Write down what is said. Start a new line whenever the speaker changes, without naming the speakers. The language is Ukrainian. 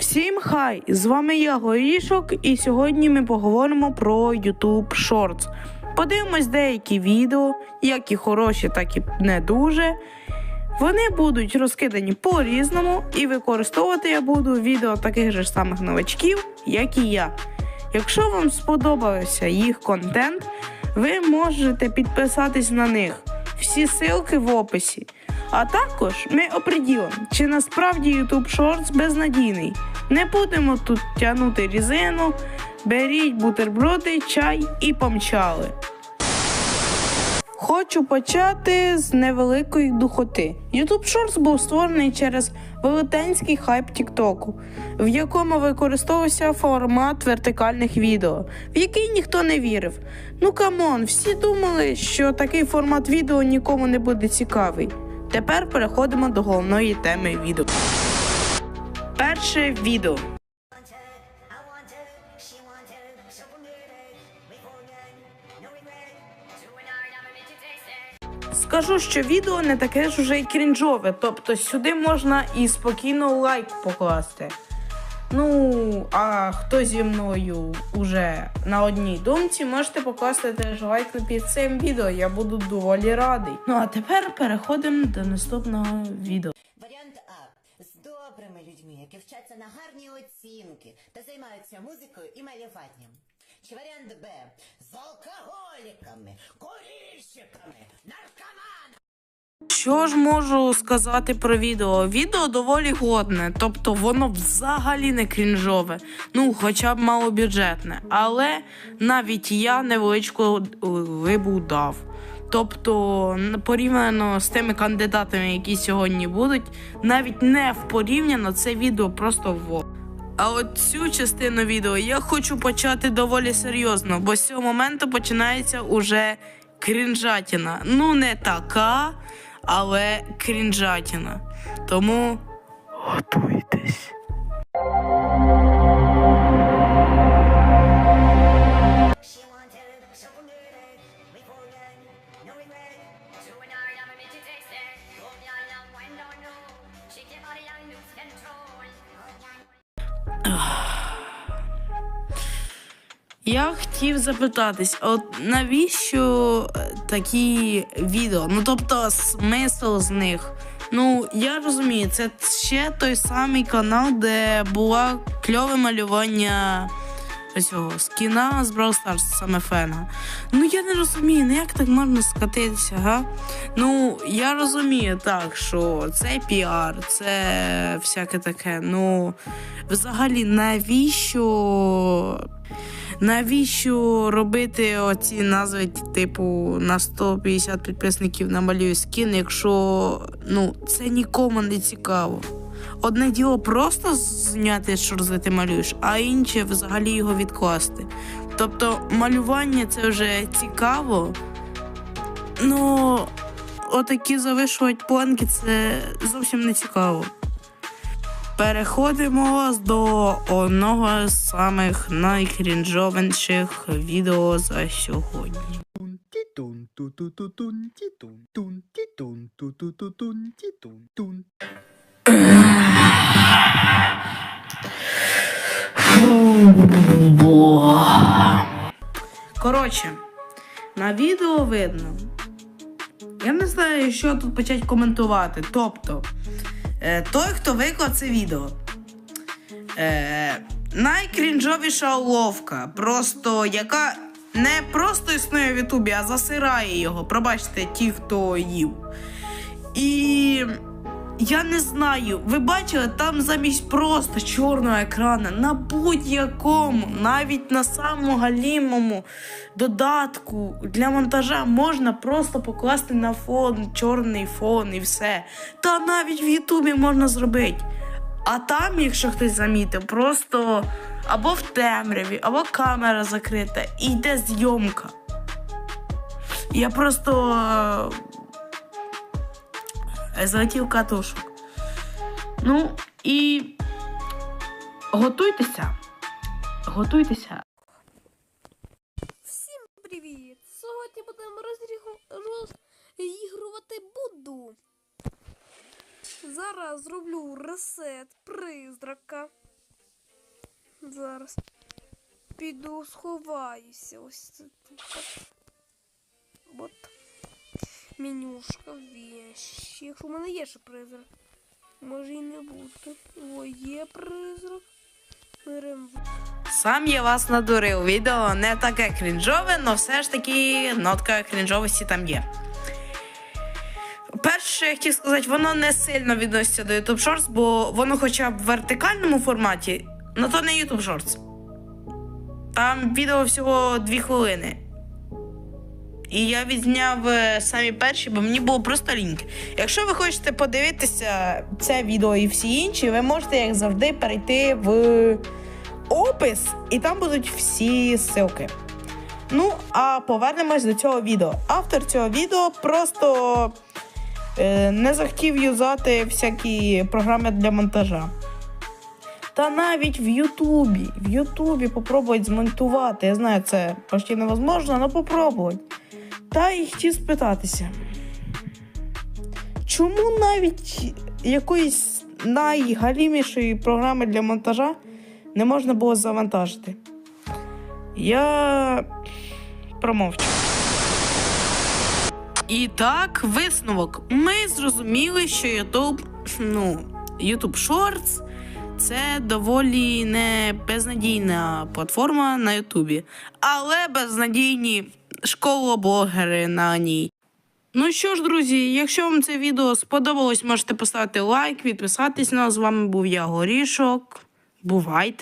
Всім хай! З вами я Горішок, і сьогодні ми поговоримо про YouTube Shorts. Подивимось деякі відео, як і хороші, так і не дуже. Вони будуть розкидані по-різному, і використовувати я буду відео таких же самих новачків, як і я. Якщо вам сподобався їх контент, ви можете підписатись на них. Всі ссылки в описі. А також ми оприділимо, чи насправді YouTube Shorts безнадійний. Не будемо тут тягнути різину, беріть бутерброди, чай і помчали. Хочу почати з невеликої духоти. YouTube Shorts був створений через велетенський хайп Тіктоку, в якому використовувався формат вертикальних відео, в який ніхто не вірив. Ну камон, всі думали, що такий формат відео нікому не буде цікавий. Тепер переходимо до головної теми відео. Перше відео. Скажу, що відео не таке ж уже й крінжове, тобто сюди можна і спокійно лайк покласти. Ну, а хто зі мною уже на одній думці, можете покласти теж лайк під цим відео, я буду доволі радий. Ну а тепер переходимо до наступного відео.
Варіант А з добрими людьми, які вчаться на гарні оцінки та займаються музикою і малюванням. Чи варіант Б з алкоголіками, курільщиками, наркоманами.
Що ж можу сказати про відео? Відео доволі годне, тобто воно взагалі не крінжове, ну хоча б малобюджетне. Але навіть я невеличку либу дав. Тобто, порівняно з тими кандидатами, які сьогодні будуть, навіть не в порівняно це відео просто во. А от цю частину відео я хочу почати доволі серйозно, бо з цього моменту починається уже крінжатіна. Ну, не така, але крінжатіна. Тому готуйтесь. Я хотів запитатись, от навіщо е, такі відео? Ну тобто, смисл з них. Ну, я розумію, це ще той самий канал, де була кльове малювання цього скіна з Brawl Stars, саме Фена. Ну я не розумію, ну як так можна скатитися, га? Ну, я розумію так, що це піар, це всяке таке. Ну, взагалі, навіщо Навіщо робити оці назви, типу, на 150 підписників намалюю скін, якщо ну, це нікому не цікаво. Одне діло просто зняти, що розве ти малюєш, а інше взагалі його відкласти. Тобто малювання це вже цікаво. Ну, отакі завишувати планки це зовсім не цікаво. Переходимо до одного з самих найкрінжовіших відео за сьогодні. Коротше, на відео видно. Я не знаю, що тут почати коментувати. Тобто, е, той, хто виклав це відео. Е, найкрінжовіша уловка, просто яка не просто існує в Ютубі, а засирає його. Пробачте, ті, хто їв. І я не знаю, ви бачили, там замість просто чорного екрана на будь-якому, навіть на самому галімому додатку для монтажа можна просто покласти на фон чорний фон і все. Та навіть в Ютубі можна зробити. А там, якщо хтось замітив, просто або в темряві, або камера закрита, і йде зйомка. Я просто е, залетів катушок. Ну і готуйтеся. Готуйтеся.
Всім привіт! Сьогодні будемо розігрувати Буду. Зараз зроблю ресет призрака. Зараз. Піду сховаюся. Ось тут. От. Менюшка, вещі. Якщо в мене є ще призрак. Може і не буде. О, є призрак. Беремо.
Сам я вас надурив. Відео не таке крінжове, але все ж таки нотка крінжовості там є. Перше, я хотів сказати, воно не сильно відноситься до YouTube Shorts, бо воно хоча б в вертикальному форматі, але то не YouTube Shorts. Там відео всього 2 хвилини. І я відзняв е, самі перші, бо мені було просто ліньки. Якщо ви хочете подивитися це відео і всі інші, ви можете, як завжди, перейти в опис, і там будуть всі ссылки. Ну, а повернемось до цього відео. Автор цього відео просто е, не захотів юзати всякі програми для монтажа. Та навіть в Ютубі. В Ютубі попробують змонтувати. Я знаю, це почти невозможно, але попробують. Та і хотів спитатися. Чому навіть якоїсь найгалімішої програми для монтажа не можна було завантажити? Я промовчу. І так, висновок. Ми зрозуміли, що YouTube, ну, YouTube Shorts це доволі не безнадійна платформа на Ютубі, але безнадійні школоблогери на ній. Ну що ж, друзі, якщо вам це відео сподобалось, можете поставити лайк, підписатись на. З вами був я Горішок. Бувайте!